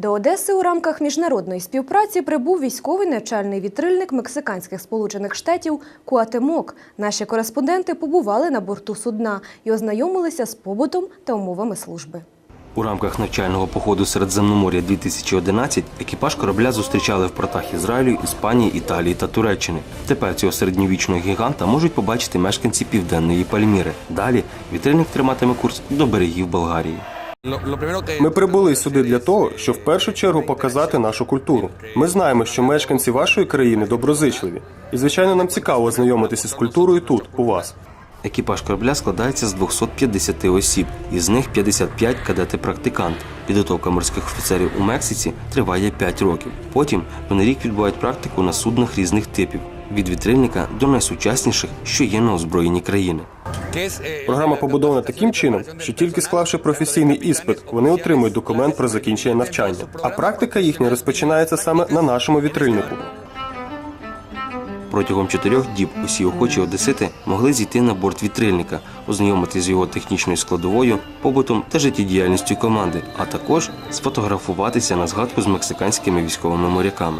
До Одеси у рамках міжнародної співпраці прибув військовий навчальний вітрильник Мексиканських Сполучених Штатів Куатемок. Наші кореспонденти побували на борту судна і ознайомилися з побутом та умовами служби. У рамках навчального походу Середземномор'я 2011 екіпаж корабля зустрічали в портах Ізраїлю, Іспанії, Італії та Туреччини. Тепер цього середньовічного гіганта можуть побачити мешканці південної Пальміри. Далі вітрильник триматиме курс до берегів Болгарії. Ми прибули сюди для того, щоб в першу чергу показати нашу культуру. Ми знаємо, що мешканці вашої країни доброзичливі, і звичайно нам цікаво ознайомитися з культурою тут, у вас. Екіпаж корабля складається з 250 осіб, із них 55 кадети-практиканти. Підготовка морських офіцерів у Мексиці триває 5 років. Потім вони рік відбувають практику на суднах різних типів від вітрильника до найсучасніших, що є на озброєнні країни. Програма побудована таким чином, що тільки склавши професійний іспит, вони отримують документ про закінчення навчання. А практика їхня розпочинається саме на нашому вітрильнику. Протягом чотирьох діб усі охочі одесити могли зійти на борт вітрильника, ознайомитися з його технічною складовою, побутом та життєдіяльністю команди, а також сфотографуватися на згадку з мексиканськими військовими моряками.